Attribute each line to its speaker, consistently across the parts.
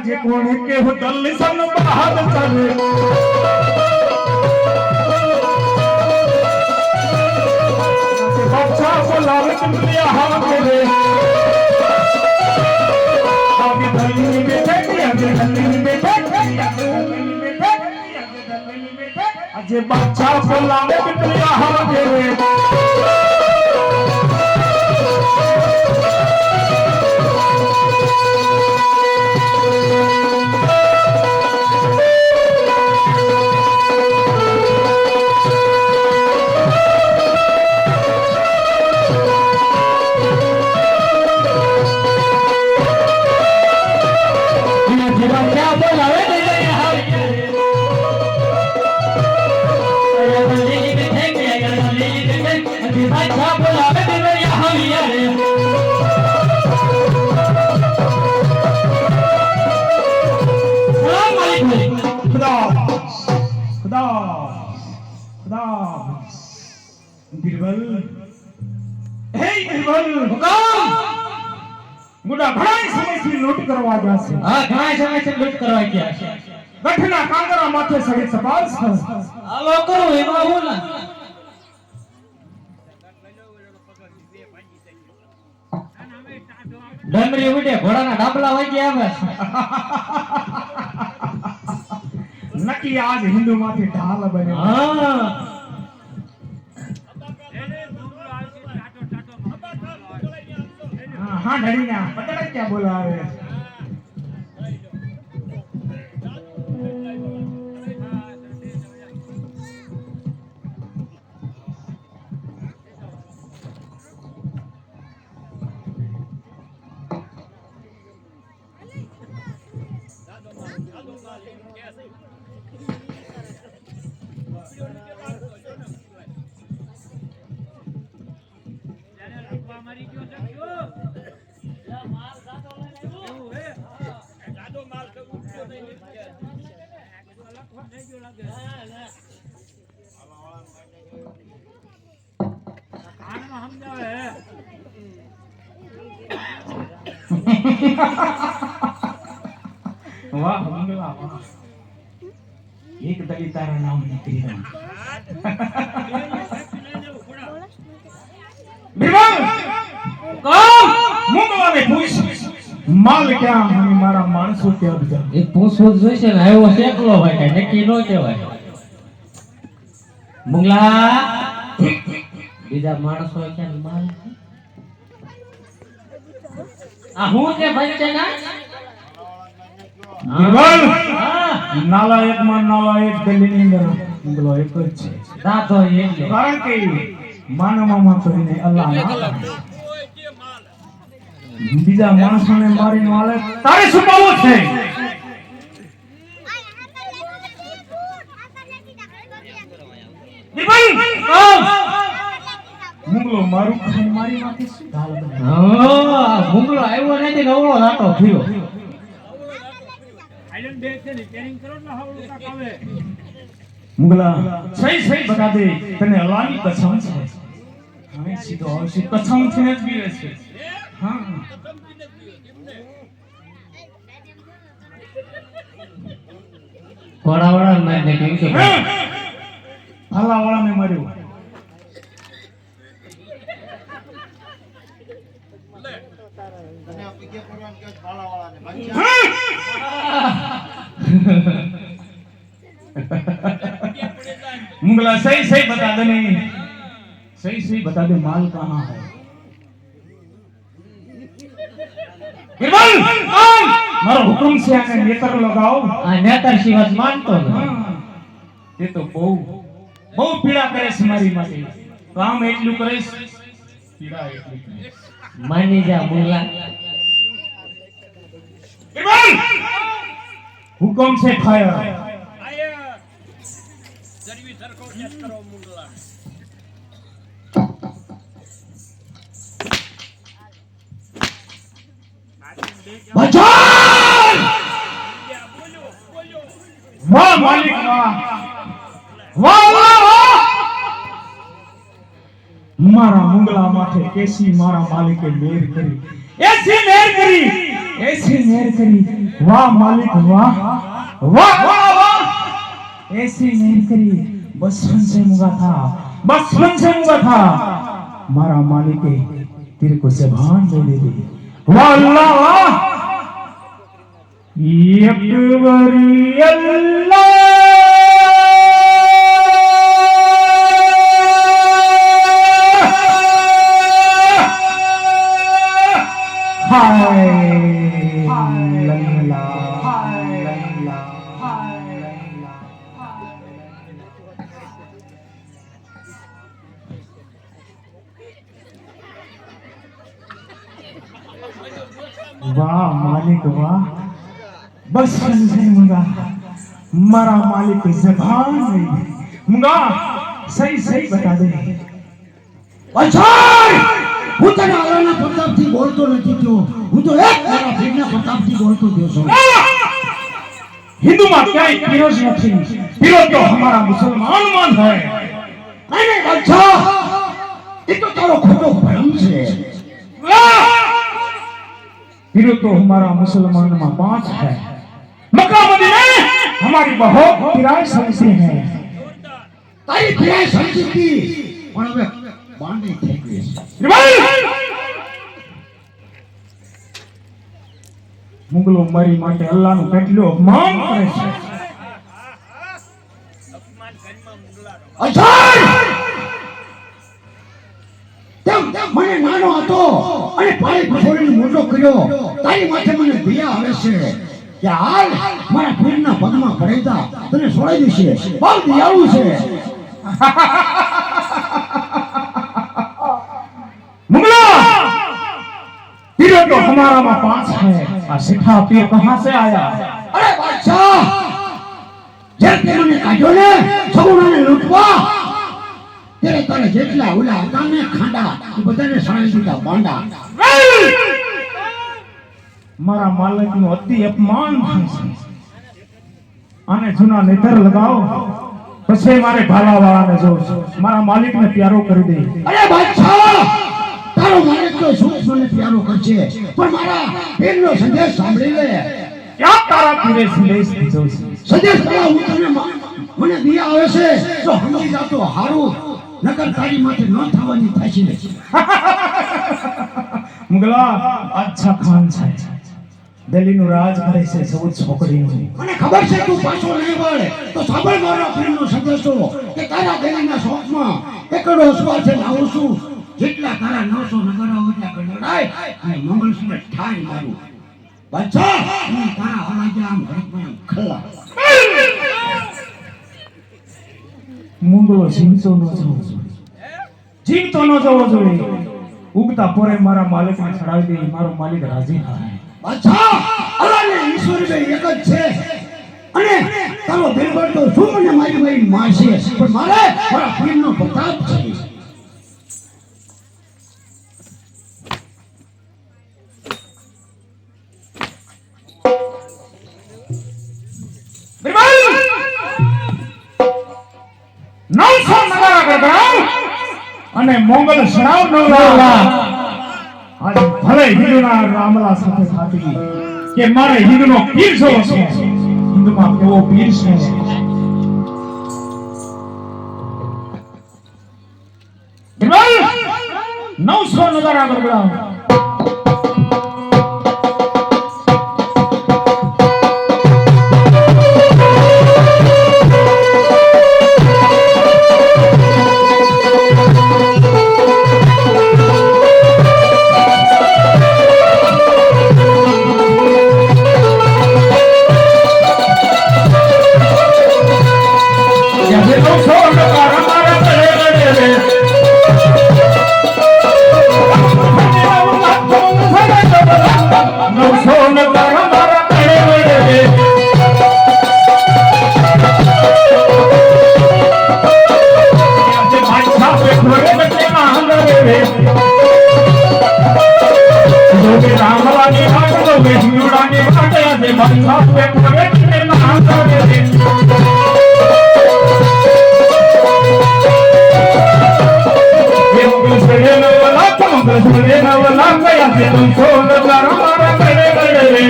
Speaker 1: આજે કોણ કેવું દલસન બહાર ચાલે બચ્ચા બોલાવે કુંડલિયા હા મેરે આવી ધલની બેઠી આજે ધલની બેઠી આજે બચ્ચા બોલાવે કુંડલિયા હા
Speaker 2: મેરે
Speaker 1: મુડા ઘણા સમયથી લૂંટ કરવા જાશે
Speaker 2: હા ઘણા સમયથી લૂંટ કરવા ગયા છે.
Speaker 1: ગઠના કાંગરા માથે સડી સપાલ છે.
Speaker 2: આ લોકો એમાં હું ના? ડમરી ઉડે ઘોડાના ડાબલા વાગી આવે
Speaker 1: નકી આજ હિન્દુ માંથી ઢાલ બન્યો.
Speaker 2: હા.
Speaker 1: હા ઢળીના પતડા ક્યાં બોલાવે વાહ મંગલા વાહ. એક દલી તારા નામ નીકળી રહ્યું બિરબલ!
Speaker 2: કોમ
Speaker 1: મંગલાને પૂછ માલ ક્યાં અને મારા માણસો ક્યાં બધા?
Speaker 2: એ પૂછવું જોઈશે ને આવ્યો છે એકલો હોય કે નક્કી ન કહેવાય. મુંગલા બીજા માણસો ક્યાં માલ? આ હું કે ભાઈ છે ના હા.
Speaker 1: નાલાયકમાં નાલાયક દલીની અંદર મંગલો એક જ છે.
Speaker 2: એટલે
Speaker 1: કારણ કે માનવમાં કરીને અલ્લાહ ના બીજા માણસોને મારીને વાલે તારે શું પાવું છે? મારું ખાઈ મારી નાખે શું ઢાલ
Speaker 2: હા મુંગલો આવ્યો નથી ને નાટો થયો.
Speaker 1: મુગલા સહી સહી. બતા દે તને અલ્લાહની કસમ છે. હવે સીધો આવશે. કસમથી જ પીવે છે. હા
Speaker 2: ઘોડા વાળા મારી ને કેમ કે
Speaker 1: ફાલા વાળા મેં માર્યો मुगला सही सही बता दे नहीं सही सही बता दे माल कहाँ है બિરબલ મારો હુકમ છે આને નેતર લગાવો.
Speaker 2: આ નેતર શિવાજ માનતો
Speaker 1: નથી. તે તો બહુ બહુ પીડા કરે છે મારી માટે. તો આમ એટલું કરીશ પીડા એટલી
Speaker 2: માની જા મુલા.
Speaker 1: બિરબલ હુકમ છે ફાયર. આયા જરવી સરકો ચેક કરો મુલા. ભજન વાહ માલિક વાહ વાહ વાહ વાહ મારા મુંગલા માથે કેસી મારા માલિકે મેર કરી એસી મેર કરી એસી મેર કરી વાહ માલિક વાહ વાહ વાહ વાહ ऐसी नहीं करी बचपन से मुगा था बचपन से मुगा था मारा मालिके तेरे को जबान दे दे വള്ളവരിയല്ല વાહ માલિક વાહ. બસ સંજય મુંગા. મારા માલિક જબાન નહીં. મુંગા સહી સહી બતા દે.
Speaker 3: અછાય હું તને આલાના પ્રતાપથી બોલતો નથી થયો. હું તો એક મારા ફ્રેન્ડના પ્રતાપથી બોલતો થયો છું.
Speaker 1: હિન્દુમાં ક્યાંય વિરોધ નથી. વિરોધ તો અમારા મુસલમાનમાં હોય.
Speaker 3: અને અચ્છા એ તો તારો ખોટો ભ્રમ છે.
Speaker 1: पीरो तो हमारा मुसलमान में पांच है मक्का मदीना हमारी बहुत पिराय समझते हैं
Speaker 3: તારી ફિરાય સમજી પણ હવે બાંધી થઈ ગઈ છે
Speaker 1: મુગલો મારી માટે અલ્લાહનું કેટલું અપમાન કરે છે
Speaker 3: અચ્છા તેમ નાનો હતો અને પાણી પછોડીને મોટો કર્યો તારી માથે મને દયા આવે છે કે હાલ મારા પીરના પગમાં પડેતા તને છોડાઈ દેશે બહુ દયાળુ છે
Speaker 1: मुगला पीरो तो हमारा में पांच है आ सिखा पीर कहां से आया
Speaker 3: અરે બાદશાહ જ્યારે તે મને કાઢ્યો ને સગુણાને લૂંટવા ત્યારે તારે જેટલા ઓલા હતા ને ખાંડા એ બધાને સાણી દીધા બાંડા.
Speaker 1: મારા માલિકનું અતિ અપમાન આને જૂના નેતર લગાવો પછી મારે ભાલા વાળાને જો મારા માલિક ને પ્યારો કરી દે.
Speaker 3: અરે બાદશાહ! તારો માલિક તો શું મને પ્યારો કરશે? પણ મારા પીરનો સંદેશ સાંભળી લે.
Speaker 1: ક્યાં તારા પીરે સંદેશ દીધો છે?
Speaker 3: સંદેશ તારા હું તને મને દિયા આવે છે તો સમજી જાતો હારું નકર તારી માથે ન થવાની થશે
Speaker 1: મુગલા અચ્છા ખાન છે. દિલ્હીનું રાજ કરે છે સૌ છોકરીનું.
Speaker 3: મને ખબર છે તું પાછો નહીં વળે. તો સાંભળ મારા પ્રેમનો સંદેશો કે તારા દેવીના શોખમાં એકડો સ્વાર છે લાવું છું જેટલા તારા નવસો નગરો એટલા ગણડાય અને મંગળસૂત્ર ઠાઈ મારું. બચ્ચા હું તારા હરાજા આમ ઘરમાં ખલ્લા
Speaker 1: મુંગલો જીવતો ન જવો જોઈએ. જીવતો ન જવો જોઈએ. ઉગતા પોરે મારા માલિકને ચડાવી દે મારો માલિક રાજી થાય.
Speaker 3: બચ્ચા અલાને ઈશ્વર એક જ છે. અને તારો બિરબલ તો શું મને મારી ભાઈ માસી પણ મારે મારા પ્રેમનો પ્રતાપ છે.
Speaker 1: મોગલ શરાવ નવલા આજ ભલે હિન્દુના રામલા સાથે થાતી કે મારે હિન્દુનો પીર છો છે હિન્દુમાં કેવો પીર છે? નવસો નગારા ગરગડાવ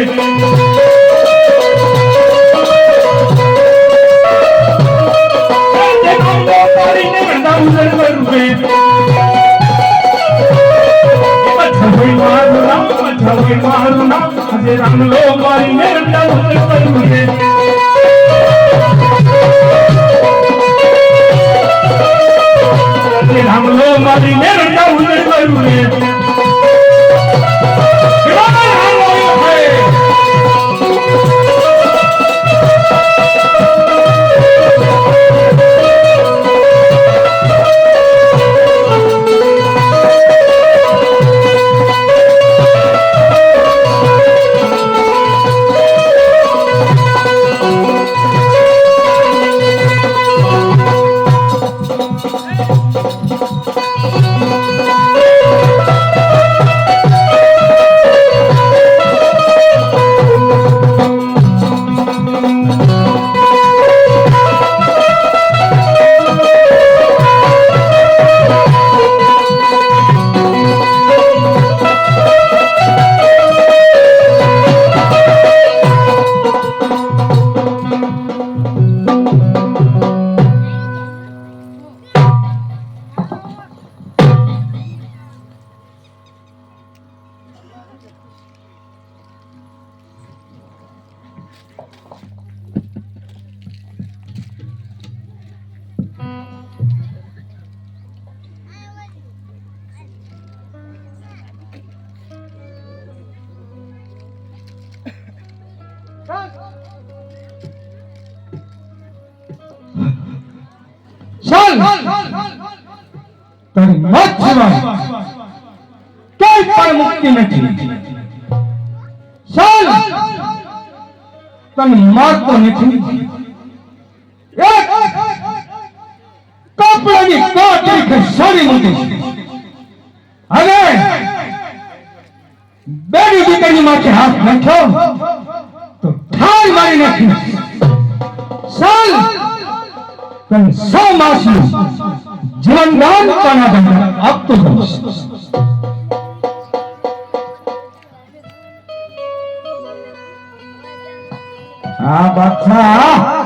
Speaker 1: Thank you. ચાલ તારી મત સિવાય કઈ પણ મુક્તિ નથી ચાલ તને મારતો નથી કપડાની કાઠી કે સારી મૂકી હવે બેડી દીકરી માથે હાથ નાખ્યો ઠાર મારી નાખી ચાલ તને સો માસનું જીવનદાન પણ આપતો રહીશ આ બાદશાહ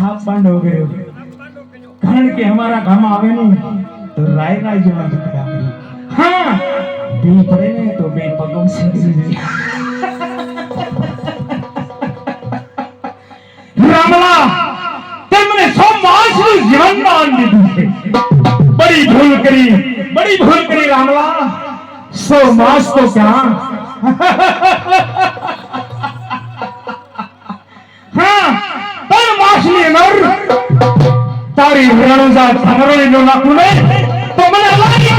Speaker 1: સાપ માંડો કર્યો કારણ કે અમારા ગામમાં આવે ને તો રાય રાય જેવા ઝઘડા કરે હા બે પડે ને તો બે પગમ સરી જાય રામલા તેમણે સો માસનું જીવનદાન દીધું છે બડી ભૂલ કરી બડી ભૂલ કરી રામલા સો માસ તો ક્યાં ఇవ్వడం సమరం ఎన్నో నాకు తొమ్మిది అలాగే